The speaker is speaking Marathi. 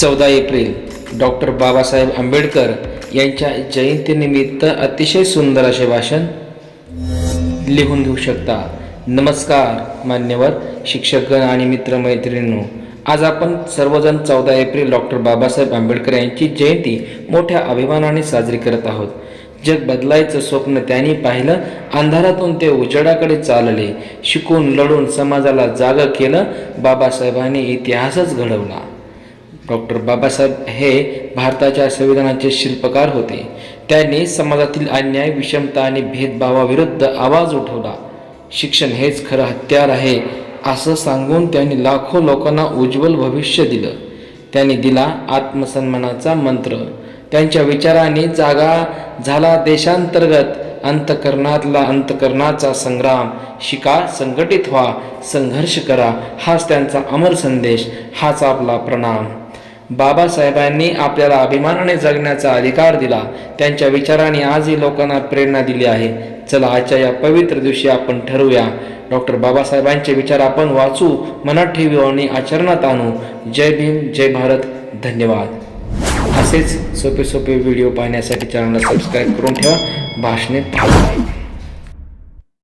चौदा एप्रिल डॉक्टर बाबासाहेब आंबेडकर यांच्या जयंतीनिमित्त अतिशय सुंदर असे भाषण लिहून घेऊ शकता. नमस्कार मान्यवर शिक्षकगण आणि मित्रमैत्रिणींनो. आज आपण सर्वजण चौदा एप्रिल डॉक्टर बाबासाहेब आंबेडकर यांची जयंती मोठ्या अभिमानाने साजरी करत आहोत. जग बदलायचं स्वप्न त्यांनी पाहिलं अंधारातून ते उजेडाकडे चालले. शिकून लढून समाजाला जागं केलं बाबासाहेबांनी इतिहासच घडवला. डॉक्टर बाबासाहेब हे भारताच्या संविधानाचे शिल्पकार होते. त्यांनी समाजातील अन्याय विषमता आणि भेदभावाविरुद्ध आवाज उठवला. शिक्षण हेच खरं हत्यार आहे असं सांगून त्यांनी लाखो लोकांना उज्ज्वल भविष्य दिलं. त्यांनी दिला आत्मसन्मानाचा मंत्र. त्यांच्या विचाराने जागा झाला देशांतर्गत. अंतकरणातला अंतकरणाचा संग्राम. शिका संघटित व्हा संघर्ष करा हाच त्यांचा अमर संदेश हाच आपला प्रणाम. बाबासाहेबांनी आपल्याला अभिमानाने जगण्याचा अधिकार दिला. त्यांच्या विचारांनी आजही लोकांना प्रेरणा दिली आहे. चला आजच्या या पवित्र दिवशी आपण ठरवूया. डॉक्टर बाबासाहेबांचे विचार आपण वाचू मनात ठेवू आणि आचरणात आणू. जय भीम जय भारत. धन्यवाद. असेच सोपे सोपे व्हिडिओ पाहण्यासाठी चॅनलला सबस्क्राईब करून ठेवा. भाषणे पाहत